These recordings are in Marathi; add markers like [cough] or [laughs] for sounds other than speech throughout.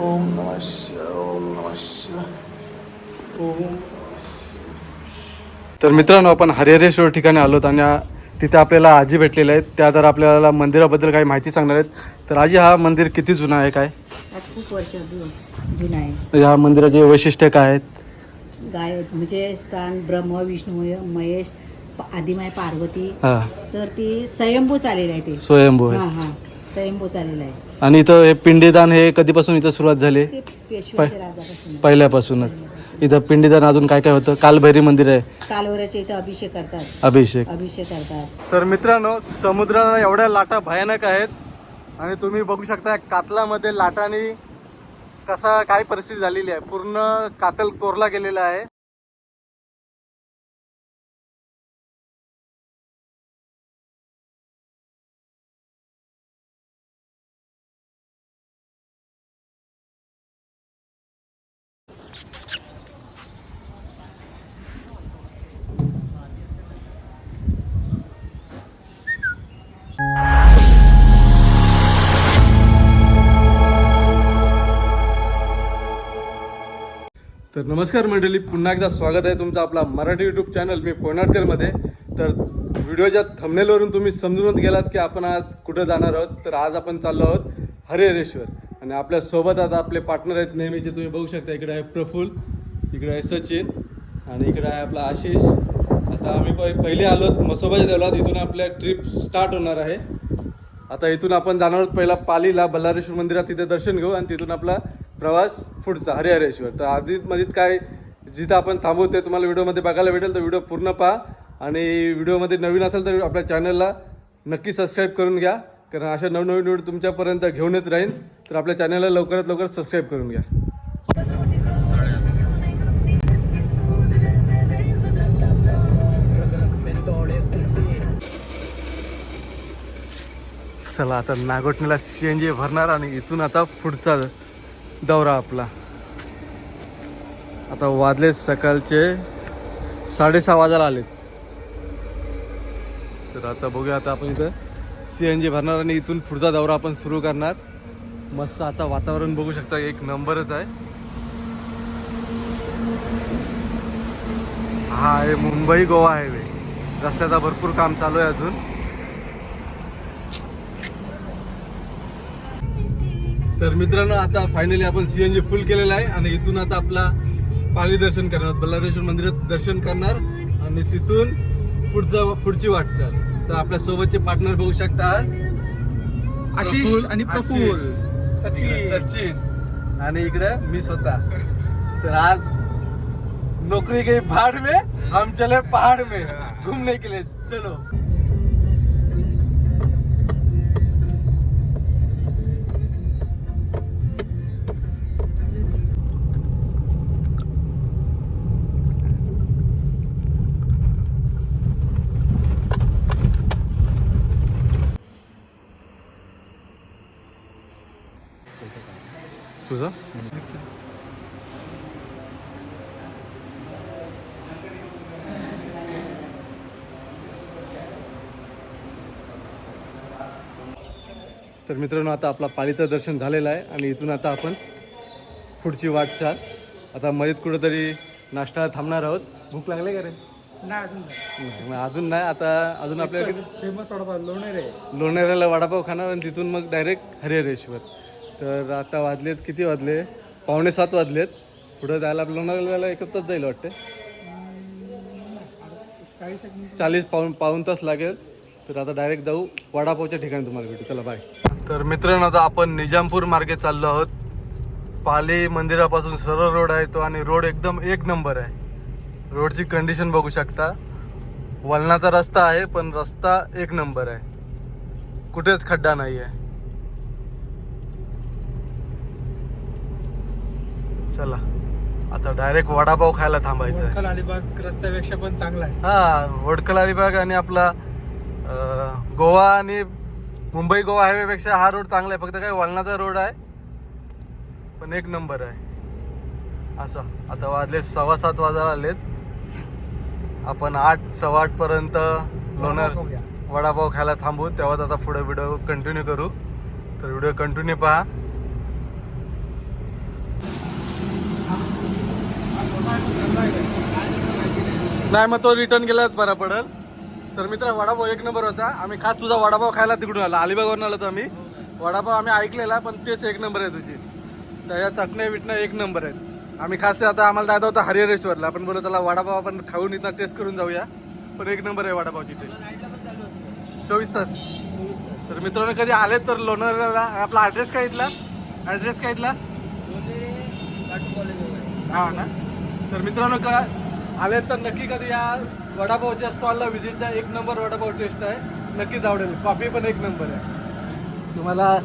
ओम नमः शिवाय ओम नमः ओम तर मित्रांनो आपण हरिहरेश्वर ठिकाणी आलोत आणि तिथे आपल्याला आजी भेटलेल्या आहेत. त्या तर आपल्याला मंदिराबद्दल काही माहिती सांगणार आहेत. तर आजी हा मंदिर किती जुना आहे काय? हा खूप वर्ष जु- जुना आहे. या मंदिराचे वैशिष्ट्य काय आहेत? गाय म्हणजे स्थान ब्रह्म विष्णू महेश आदिमाय पार्वती. तर ती स्वयंभू चालेलं आहे ते. स्वयंभू हा हा. स्वयंभू चालेलं आहे. आणि इथं हे पिंडीदान हे कधीपासून इथं सुरुवात झाली. पहिल्यापासूनच. इथं पिंडीदान अजून काय काय होतं? कालभैरी मंदिर आहे. इथं अभिषेक करतात. अभिषेक. अभिषेक करतात. तर मित्रांनो समुद्राला एवढ्या लाटा भयानक आहेत आणि तुम्ही बघू शकता कातलामध्ये लाटांनी कसा काय परिस्थिती झालेली आहे. पूर्ण कातल कोरला गेलेला आहे. तर नमस्कार मंडळी पुन्हा एकदा स्वागत आहे तुमचं आपला मराठी यूट्यूब चॅनल मी पोनाटकरमध्ये तर व्हिडिओच्या थंबनेलवरून तुम्ही समजूनच गेलात की आपण आज कुठं जाणार आहोत. तर आज आपण चाललो आहोत हरिहरेश्वर आणि आपल्यासोबत आता आपले पार्टनर आहेत नेहमीचे तुम्ही बघू शकता इकडे आहे प्रफुल इकडे आहे सचिन आणि इकडे आहे आपला आशिष. आता आम्ही पहि- पहिले आलोत मसोबाच्या देवळात इथून आपल्या ट्रिप स्टार्ट होणार आहे. आता इथून आपण जाणार आहोत पहिला पालीला बल्लारेश्वर मंदिरात तिथे दर्शन घेऊ आणि तिथून आपला प्रवास पुढचा हरिहरेश्वर. तर आधीत मधीत काय जिथं आपण थांबू ते तुम्हाला व्हिडिओमध्ये बघायला भेटेल तर व्हिडिओ पूर्ण पहा. आणि व्हिडिओमध्ये नवीन असेल तर आपल्या चॅनलला नक्की सबस्क्राईब करून घ्या. कारण अशा नवनवीन व्हिडिओ तुमच्यापर्यंत घेऊन येत राहीन. तर आपल्या चॅनलला लवकरात लवकर सबस्क्राईब करून घ्या. चला आता नागोठणीला सी एन जी भरणार आणि इथून आता पुढचा दौरा आपला. आता वाजले सकाळचे साडेसहा वाजायला आलेत. तर आता बघूया आता आपण इथं सी एन जी भरणार आणि इथून पुढचा दौरा आपण सुरू करणार. मस्त आता वातावरण बघू शकता एक नंबरच आहे. हा आहे मुंबई गोवा हायवे. रस्त्याचा भरपूर काम चालू आहे अजून. तर मित्रांनो आता फायनली आपण सीएनजी फुल केलेला आहे आणि इथून आता आपला पाली दर्शन करणार बल्लारेश्वर मंदिरात दर्शन करणार आणि तिथून पुढचा पुढची वाटचाल तर आपल्या सोबतचे पार्टनर बघू शकता. आशिष आणि सचिन. आणि इकडे मी स्वतः. तर आज नौकरी गई भाड़ में हम चले पहाड़ में. घूमने के लिए. चलो. तर मित्रांनो आता आपला पालीचं दर्शन झालेलं आहे आणि इथून आता आपण पुढची वाटचाल आता मध्येत कुठंतरी नाश्ता थांबणार आहोत. भूक लागले का रे? नाही अजून नाही, अजून नाही. आता अजून आपल्याला फेमस वडापाव लोणार. लोणाऱ्याला वडापाव खाणार आणि तिथून मग डायरेक्ट हरिहरेश्वर. तर आता वाजलेत किती वाजले? पावणे सात वाजलेत. पुढं जायला लोणाऱ्याला जायला एक तास जाईल वाटते चाळीस पाऊन पाऊन तास लागेल. तर आता डायरेक्ट जाऊ वडापावच्या ठिकाणी तुम्हाला भेटू. चला बाय तर मित्रांनो आता आपण निजामपूर मार्गे चाललो आहोत. पाली मंदिरापासून सरळ रोड आहे तो आणि रोड एकदम एक नंबर आहे. रोडची कंडिशन बघू शकता. वलनाचा रस्ता आहे पण रस्ता एक नंबर आहे. कुठेच खड्डा नाही आहे चला आता डायरेक्ट वडापाव खायला थांबायचं अलिबाग रस्त्यापेक्षा पण चांगला आहे. हा वडखल अलिबाग आणि आपला गोवा आणि मुंबई गोवा हायवेपेक्षा हा रोड चांगला आहे. फक्त काय वळणाचा रोड आहे पण एक नंबर आहे. असं. आता वाजले सव्वा सात वाजायला आलेत. आपण आठ सव्वा आठपर्यंत लोणार वडापाव खायला थांबू. तेव्हाच आता पुढे व्हिडिओ कंटिन्यू करू. तर व्हिडिओ कंटिन्यू पहा. नाही मग तो रिटर्न गेला बरा पडेल. तर मित्र वडापाव एक नंबर होता. आम्ही खास तुझा वडापाव खायला तिकडून आला. अलिबागवरून आलो होतो आम्ही. वडापाव आम्ही ऐकलेला पण तेच एक नंबर आहे तुझी त्याच्या चटण्या बिटण्या एक नंबर आहेत. आम्ही खास ते आता आम्हाला जायचं होतं हरिहरेश्वरला. आपण बोलतो त्याला वडापाव आपण खाऊन इथं टेस्ट करून जाऊया. पण एक नंबर आहे वडापावची टेस्ट चोवीस तास. तर मित्रांनो कधी आले तर लोणावळ्याला आपला ॲड्रेस काय इथला? ॲड्रेस काय इथला? हा ना. तर मित्रांनो का आले तर नक्की कधी या वडापावच्या स्टॉलला व्हिजिट द्या. एक नंबर वडापाव टेस्ट आहे. नक्कीच आवडेल. कॉफी पण एक नंबर आहे. तुम्हाला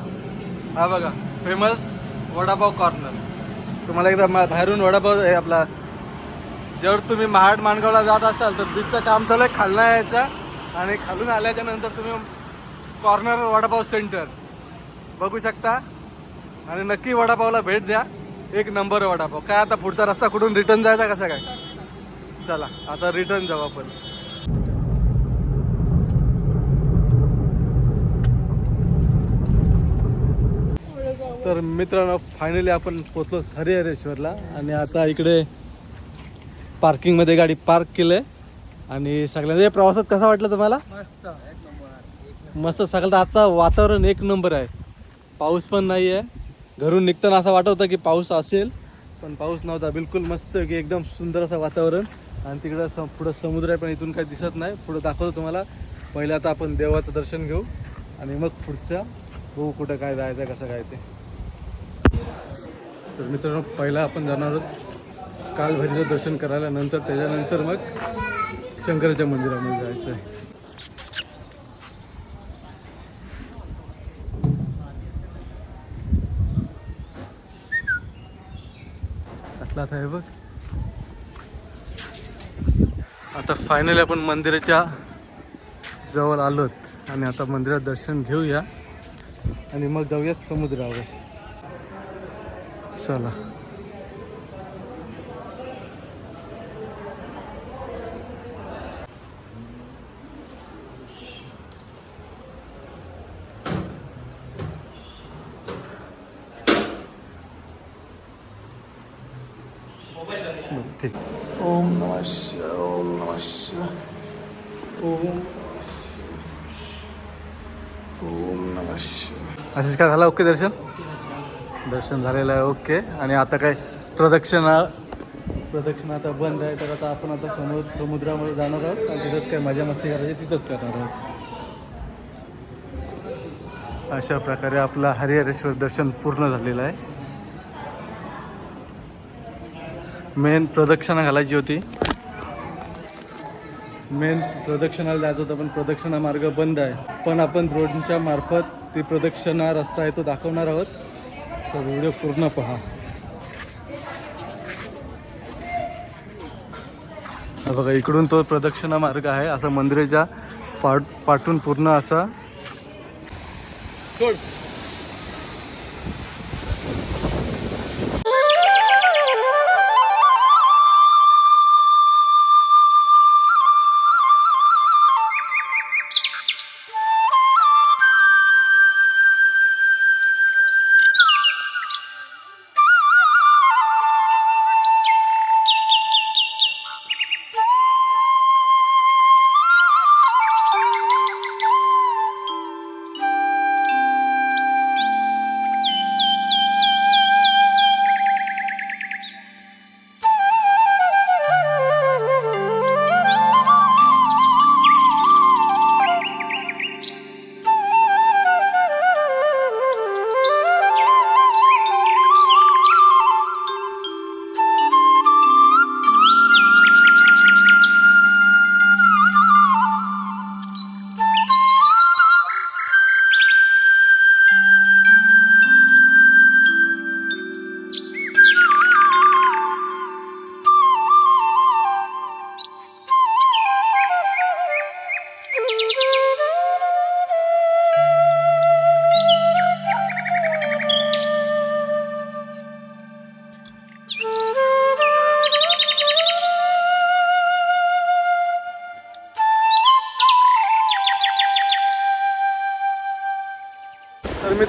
हा बघा फेमस वडापाव कॉर्नर तुम्हाला एकदा मा- बाहेरून वडापाव आहे आपला जर तुम्ही महाड माणगावला जात असाल तर तिथचं काम चालू आहे खालना यायचं आणि खालून आल्याच्यानंतर तुम्ही कॉर्नर वडापाव सेंटर बघू शकता. आणि नक्की वडापावला भेट द्या. एक नंबर वडापाव. काय आता पुढचा रस्ता कुठून रिटर्न जायचा कसा काय? चला आता रिटर्न जाऊ आपण. तर मित्रांनो फायनली आपण पोचलो हरिहरेश्वरला आणि आता इकडे पार्किंगमध्ये गाडी पार्क केलं आणि सगळ्यांना प्रवासात कसा वाटलं तुम्हाला? मस्त एक नंबर. मस्त सगळं आता वातावरण एक नंबर आहे. पाऊस पण नाही आहे घरून निघताना असं वाटत होतं की पाऊस असेल पण पाऊस नव्हता. बिलकुल मस्त की एकदम सुंदर असं वातावरण. आणि तिकडं स पुढं समुद्र आहे पण इथून काही दिसत नाही. पुढं दाखवतो तुम्हाला. पहिले आता आपण देवाचं दर्शन घेऊ. आणि मग पुढचं बघू कुठं काय जायचं आहे कसं काय ते. तर मित्रांनो पहिला आपण जाणार आहोत कालभैरीचं दर्शन करायला. नंतर त्याच्यानंतर मग शंकराच्या मंदिरामध्ये जायचं आहे. असला आहे बघ. आता फायनली आपण मंदिराच्या जवळ आलोत. आणि आता मंदिरात दर्शन घेऊया. आणि मग जाऊयात समुद्रावर. चला. ठीक ओम नमः शिवाय ओम नमः शिवाय। ओम ओम नमः शिवाय। असेच काय झालं? ओके दर्शन? दर्शन झालेलं आहे ओके. आणि आता काय? प्रदक्षिणा प्रदक्षिणा आता बंद आहे तर आता आपण आता समुद्र समुद्रामध्ये जाणार आहोत. आणि तिथंच काय मजा मस्ती करायची तिथंच करणार आहोत. अशा प्रकारे आपला हरिहरेश्वर दर्शन पूर्ण झालेलं आहे. मेन प्रदक्षिणा घालायची होती. मेन प्रदक्षिणाला जायचं होतं पण प्रदक्षिणा मार्ग बंद आहे. पण आपण रोडच्या मार्फत ती प्रदक्षिणा रस्ता आहे तो दाखवणार आहोत. तर व्हिडिओ पूर्ण पहा. बघा इकडून तो प्रदक्षिणा मार्ग आहे असा मंदिराच्या पाठ पाठून पूर्ण असा.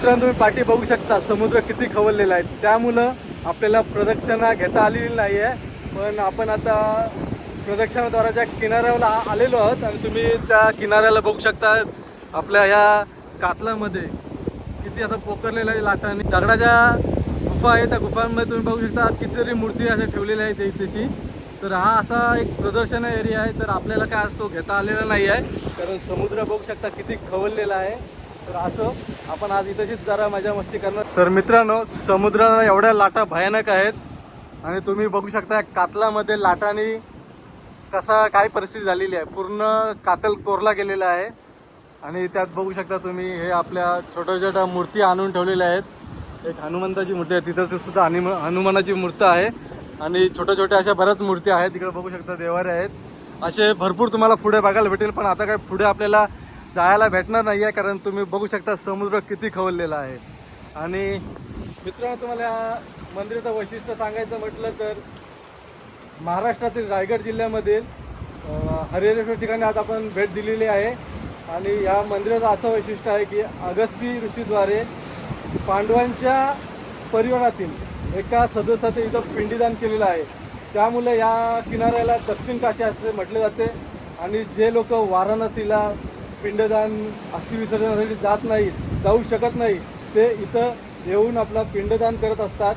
मित्रांनो तुम्ही पाठी बघू शकता समुद्र किती खवळलेला आहे. त्यामुळं आपल्याला प्रदक्षिणा घेता आलेली नाही आहे पण आपण आता प्रदक्षिणाद्वाराच्या किनाऱ्यावर आलेलो आहोत आणि तुम्ही त्या किनाऱ्याला बघू शकता आपल्या ह्या कातलामध्ये किती असं पोकरलेलं आहे लाटांनी दगडाच्या गुफा आहे. त्या गुफांमध्ये तुम्ही बघू शकता कितीतरी मूर्ती अशा ठेवलेल्या आहेत इथेशी. तर हा असा एक प्रदर्शन एरिया आहे. तर आपल्याला काय असतो घेता आलेला नाही आहे कारण समुद्र बघू शकता किती खवळलेला आहे. तर असो आपण आज इथंशीच जरा मजा मस्ती करणार. तर मित्रांनो समुद्राला एवढ्या लाटा भयानक आहेत आणि तुम्ही बघू शकता कातलामध्ये लाटाने कसा काय परिस्थिती झालेली आहे. पूर्ण कातल कोरला गेलेला आहे. आणि त्यात बघू शकता तुम्ही हे आपल्या छोट्या छोट्या मूर्ती आणून ठेवलेल्या आहेत. एक हनुमंताची मूर्ती आहे. तिथं ते सुद्धा हनुम हनुमानाची मूर्ती आहे. आणि छोट्या छोट्या अशा बऱ्याच मूर्ती आहेत. तिकडे बघू शकता देवारे आहेत. असे भरपूर तुम्हाला पुढे बघायला भेटेल. पण आता काय पुढे आपल्याला जायला भेटणार नाही आहे कारण तुम्ही बघू शकता समुद्र किती खवललेला आहे. आणि मित्रांनो तुम्हाला या मंदिराचं वैशिष्ट्य सांगायचं म्हटलं तर महाराष्ट्रातील रायगड जिल्ह्यामधील हरिहरेश्वर ठिकाणी आज आपण भेट दिलेली आहे. आणि या मंदिराचं असं वैशिष्ट्य आहे की अगस्ती ऋषीद्वारे पांडवांच्या परिवारातील एका सदस्याचे इथं पिंडीदान केलेलं आहे. त्यामुळे या किनाऱ्याला दक्षिण काशी असे म्हटले जाते. आणि जे लोक वाराणसीला पिंडदान अस्थिविसर्जनासाठी जात नाहीत जाऊ शकत नाही. ते इथं येऊन आपला पिंडदान करत असतात.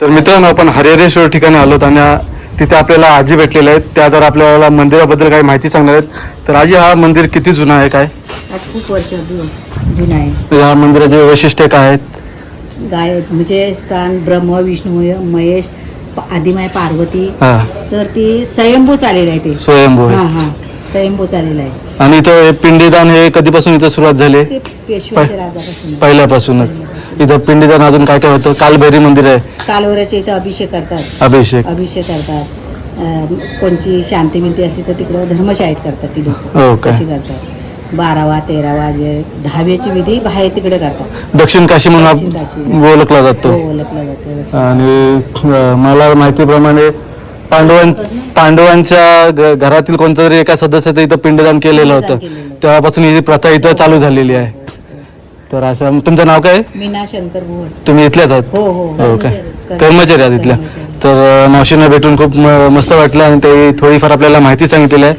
तर मित्रांनो आपण हरिहरेश्वर ठिकाणी आलो आणि तिथे आपल्याला आजी भेटलेल्या आहेत. त्या जर आपल्याला मंदिराबद्दल काही माहिती सांगणार आहेत. तर आजी हा मंदिर किती जुना आहे काय? हा खूप वर्ष जुना आहे. या मंदिराचे वैशिष्ट्य काय आहेत? गाय म्हणजे स्थान ब्रह्म विष्णू महेश आदिमाय पार्वती हा. तर ती स्वयंभू चालेलं आहे ते. स्वयंभू हा हा. स्वयंभू चालेलं आहे. आणि इथं हे पिंडीदान हे कधीपासून इथं सुरुवात झाली? राजापासून. पहिल्यापासूनच. इथं पिंडीदान अजून काय काय होतं? कालभैरी मंदिर आहे. कालवऱ्याच्या इथं अभिषेक करतात. अभिषेक. अभिषेक करतात. अं, कोणची शांती बिंती असली तर तिकडं धर्मशाळेत करतात ती लोक हो काय करतात. बारावा तेरावा जे दहाव्याची विधी बाहेर तिकडे करतात. दक्षिण काशी म्हणून दक्षिण काशी. आप- ओळखला जातो. हो ओळखलं जातं आणि अं, मला माहितीप्रमाणे पांडवां पांडवांच्या घ- घरातील कोणत्या तरी एका सदस्याचं इथं पिंडदान केलेलं होतं. केलेलं. तेव्हापासून ही प्रथा इथं चालू झालेली आहे. तर असं तुमचं नाव काय? आहे? मीना शंकर भुवन तुम्ही इथल्याच आहात? हो हो हो काय कर्मचारी आहात इथल्या. तर अं, मावशींना भेटून खूप म- मस्त वाटलं आणि ते थोडीफार आपल्याला माहिती सांगितलेली आहे.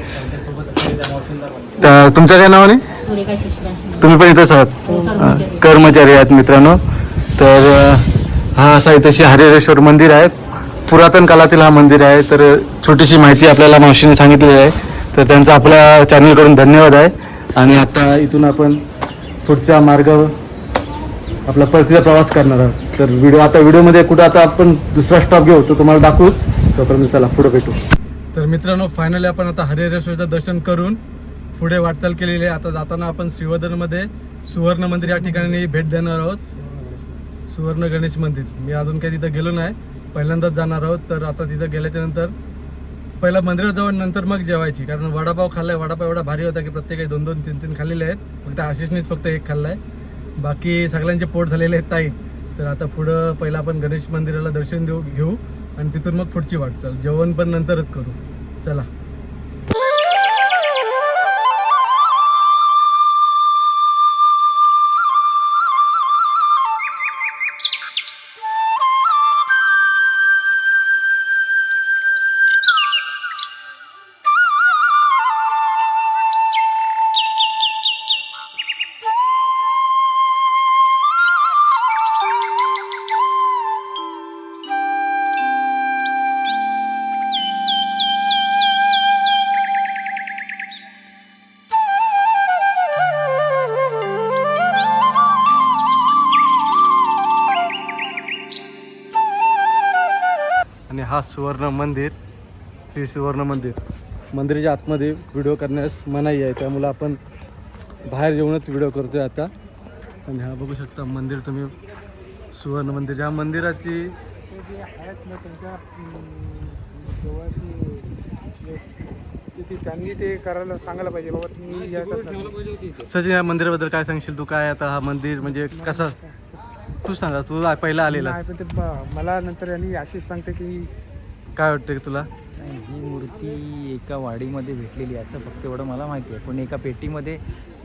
तर तुमचं काय नाव नाही तुम्ही पण इथंच आहात. अं, कर्मचारी आहेत मित्रांनो. तर अं, हा असा इथेशी हरिहरेश्वर मंदिर आहे. पुरातन काळातील हा मंदिर आहे. तर छोटीशी माहिती आपल्याला मावशीने सांगितलेली आहे. तर त्यांचा आपल्या चॅनलकडून धन्यवाद आहे. आणि आता इथून आपण पुढचा मार्ग आपला परतीचा प्रवास करणार आहोत. तर व्हिडिओ आता व्हिडिओमध्ये कुठं आता आपण दुसरा स्टॉप घेऊ तो तुम्हाला दाखवूच. तोपर्यंत चला पुढे भेटू. तर मित्रांनो फायनली आपण आता हरिहरेश्वरचं दर्शन करून पुढे वाटचाल केलेली आहे. आता जाताना आपण श्रीवर्धनमध्ये सुवर्ण मंदिर या ठिकाणी भेट देणार आहोत. सुवर्ण गणेश मंदिर. मी अजून काही तिथं गेलो नाही. पहिल्यांदाच जाणार आहोत. तर आता तिथं गेल्याच्यानंतर पहिला मंदिरात जाऊन नंतर मग जेवायची. कारण वडापाव खाल्लाय. वडापाव एवढा भारी होता की प्रत्येकाने दोन दोन तीन तीन खाल्लेले आहेत. फक्त आशिषनेच फक्त एक खाल्लाय. बाकी सगळ्यांचे पोट झालेले आहेत ताई. तर आता पुढं पहिलं आपण गणेश मंदिराला दर्शन देऊ घेऊ. आणि तिथून मग पुढची वाटचाल. जेवण पण नंतरच करू. चला. आणि हा सुवर्ण मंदिर श्री सुवर्ण मंदिर. मंदिराच्या आतमध्ये व्हिडिओ करण्यास मनाई आहे. त्यामुळं आपण बाहेर येऊनच व्हिडिओ आहे आता. आणि हा बघू शकता मंदिर तुम्ही. सुवर्ण मंदिर. या मंदिराची स्थिती त्यांनी ते करायला सांगायला पाहिजे बाबा तुम्ही सचिन या मंदिराबद्दल काय सांगशील? तू काय आता हा मंदिर म्हणजे कसं तू सांगा तू आ- पहिला आलेला. नाही पण ते ब- मला नंतर यांनी आशिष सांगते की काय वाटतं तुला? नाही, ही मूर्ती एका वाडीमध्ये भेटलेली आहे असं फक्त एवढं मला माहिती आहे. पण एका पेटीमध्ये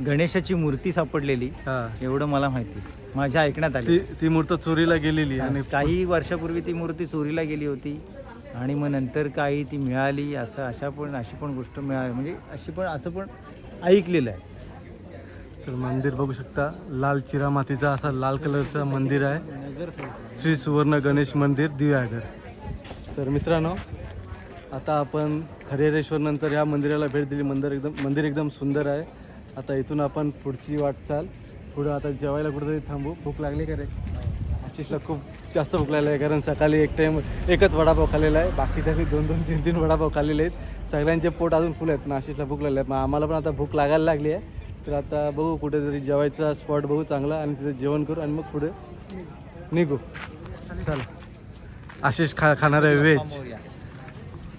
गणेशाची मूर्ती सापडलेली हा. एवढं मला माहिती आहे. माझ्या ऐकण्यात ती आली. ती मूर्त चोरीला गेलेली आणि काही वर्षापूर्वी ती मूर्ती चोरीला गेली होती. आणि मग नंतर काही ती मिळाली असं अशा पण अशी पण गोष्ट मिळाली. म्हणजे अशी पण असं पण ऐकलेलं आहे. तर मंदिर बघू शकता. लाल चिरा मातीचा असा लाल कलरचं मंदिर आहे. श्री सुवर्ण गणेश मंदिर दिव्यागर तर मित्रांनो आता आपण हरिहरेश्वर नंतर मंदिराला भेट दिली. मंदिर एकदम मंदिर एकदम सुंदर आहे. आता इथून आपण पुढची वाटचाल पुढं आता जेवायला कुठेतरी थांबू. भूक लागली का रे? आशिषला खूप जास्त भूक लागली आहे कारण सकाळी एक टाईम एकच वडापाव खाल्लेला आहे. बाकीच्या दोन दोन तीन तीन वडापाव खाल्लेले आहेत. सगळ्यांचे पोट अजून फुल आहेत ना आशिषला भूक लागली आहे. मग आम्हाला पण आता भूक लागायला लागली आहे. तर आता बघू कुठेतरी जेवायचा स्पॉट बघू चांगला आणि तिथे जेवण करू आणि मग पुढे निघू. चला. आशिष खा खाणार आहे व्हेज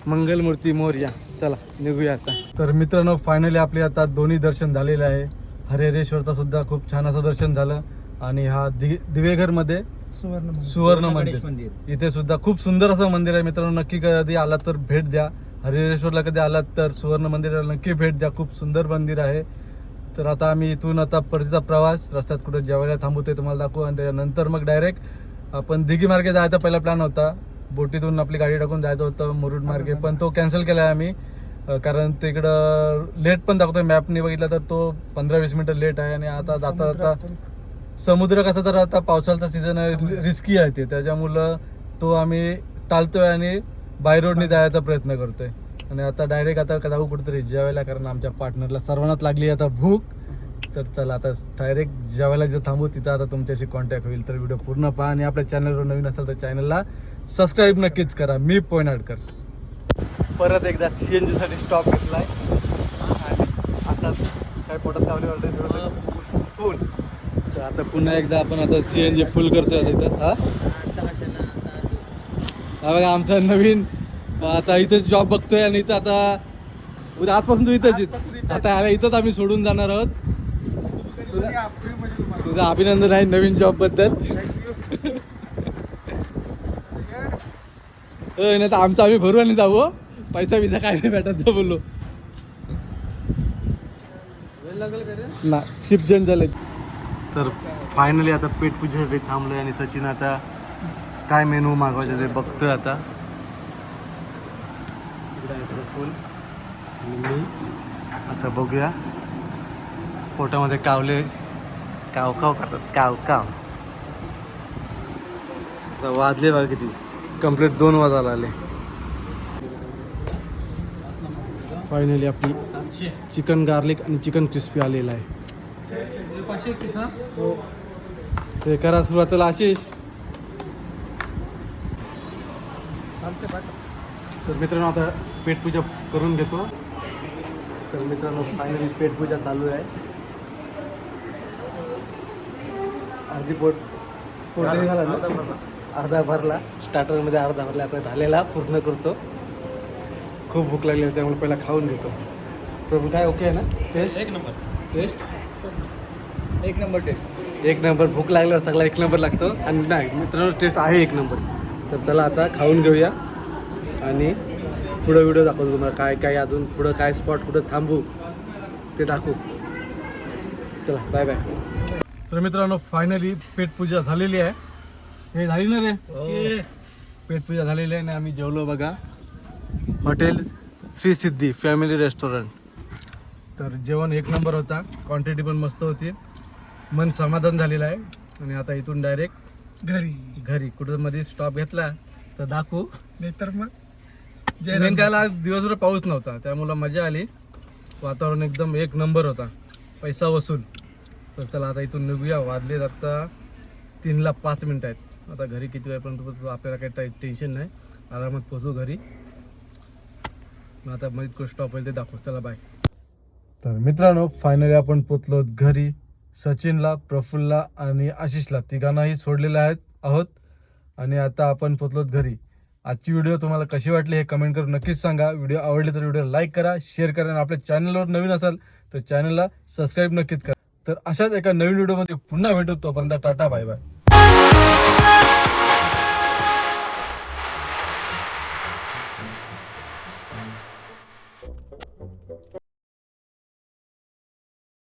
मंगलमूर्ती मोर्या. चला निघूया आता. तर मित्रांनो फायनली आपले आता दोन्ही दर्शन झालेले आहे. हरिहरेश्वरचा सुद्धा खूप छान असं दर्शन झालं. आणि हा दि दिवेघरमध्ये सुवर्ण सुवर्ण मंदिर. इथे सुद्धा खूप सुंदर असं मंदिर आहे मित्रांनो. नक्की कधी आलात तर भेट द्या. हरिहरेश्वरला कधी आलात तर सुवर्ण मंदिराला नक्की भेट द्या. खूप सुंदर मंदिर आहे. तर आता आम्ही इथून आता परतीचा प्रवास रस्त्यात कुठं जेवायला थांबू ते तुम्हाला दाखवू आणि त्यानंतर मग डायरेक्ट आपण दिघी मार्गे जायचा पहिला प्लॅन होता. बोटीतून आपली गाडी टाकून जायचं होतं मुरुड मार्गे पण तो कॅन्सल केला आहे आम्ही कारण तिकडं लेट पण दाखवतोय. मॅपने बघितला तर तो पंधरा वीस मिनिटं लेट आहे आणि आता जाता जाता समुद्र कसा तर आता पावसाळ्याचा सीझन आहे रिस्की आहे ते. त्याच्यामुळं तो आम्ही टाळतोय आणि बाय रोडने जायचा प्रयत्न करतोय. आणि आता डायरेक्ट आता जाऊ कुठेतरी जेवायला कारण आमच्या पार्टनरला सर्वांनाच लागली आता भूक. तर चला आता डायरेक्ट जेवायला जे थांबू तिथं आता तुमच्याशी कॉन्टॅक्ट होईल. तर व्हिडिओ पूर्ण पहा आणि आपल्या चॅनलवर नवीन असेल तर चॅनलला सबस्क्राईब नक्कीच करा. मी पोयनाडकर परत एकदा सी एन जीसाठी स्टॉप घेतलाय. आणि आता काय पोटात ऑर्डर फुल. तर आता पुन्हा एकदा आपण आता सी एन जी फुल करतोय आता इथं हा बघा आमचा नवीन आता इथं जॉब बघतोय आणि इथं आता उद्या आजपासून तू इथंच आहे. आता ह्याला इथंच आम्ही सोडून जाणार आहोत. तुझं तुझं अभिनंदन आहे नवीन जॉबबद्दल. [laughs] नाही तर आमचं आम्ही भरू आणि जाऊ हो. पैसा बिसा काय नाही भेटत जा बोललो ना शिफ्ट जन झाले. तर फायनली आता पेट पूजेसाठी थांबलोय आणि सचिन आता काय मेनू मागवायचं ते बघतोय आता. आहे फुल आणि मी आता बघूया. पोटामध्ये कावले काव काव करतात. काव काव आता वाजले बघा किती. कंप्लीट दोन वाजायला आले. फायनली आपली चिकन गार्लिक आणि चिकन क्रिस्पी आलेला आहे. हो. ते करा सुरुवातीला आशिष. तर मित्रांनो आता पेटपूजा करून घेतो. तर मित्रांनो फायनली पेटपूजा चालू आहे. अर्धी पोट पोट झाला ना? अर्धा भरला. स्टार्टरमध्ये अर्धा भरला. आता झालेला पूर्ण करतो. खूप भूक लागली त्यामुळे पहिला खाऊन घेतो. प्रभू काय ओके आहे ना? टेस्ट एक नंबर. टेस्ट एक नंबर टेस्ट एक नंबर. भूक लागल्यावर सगळा एक नंबर लागतो. आणि नाही मित्रांनो टेस्ट आहे एक नंबर. तर चला आता खाऊन घेऊया. आणि पुढं व्हिडिओ दाखवतो तुम्हाला काय काय अजून पुढं काय स्पॉट कुठं थांबू ते दाखवू. चला बाय बाय तर मित्रांनो फायनली पेटपूजा झालेली आहे. हे झाली ना रे? पेटपूजा झालेली आहे आणि आम्ही जेवलो बघा. Hotel Shri Siddhi family restaurant तर जेवण एक नंबर होता. क्वांटिटी पण मस्त होती. मन समाधान झालेलं आहे. आणि आता इथून डायरेक्ट घरी घरी. कुठं मध्ये स्टॉप घेतला तर दाखवू. नाहीतर मग? मेन त्याला आज दिवसभर पाऊस नव्हता त्यामुळं मजा आली. वातावरण एकदम एक नंबर होता पैसा वसूल. तर चला आता इथून निघूया वाजले आता तीनला पाच मिनटं आहेत. आता घरी किती वेळपर्यंत आपल्याला काही टेन्शन नाही. आरामात पोचू घरी. मग आता मध्ये स्टॉप होईल ते दाखवू. चला बाय तर मित्रांनो फायनली आपण पोचलो घरी. सचिनला प्रफुल्लला आणि आशिषला तिघांनाही सोडलेले आहेत आहोत. आणि आता आपण पोचलोत घरी. आजची व्हिडिओ तुम्हाला कशी वाटली हे कमेंट करून नक्कीच सांगा. व्हिडिओ आवडली तर व्हिडिओ लाईक करा शेअर करा आणि आपल्या चॅनलवर नवीन असाल तर चॅनलला सबस्क्राईब नक्कीच करा. तर अशाच एका नवीन व्हिडिओमध्ये पुन्हा भेटू. तोपर्यंत टाटा बाय बाय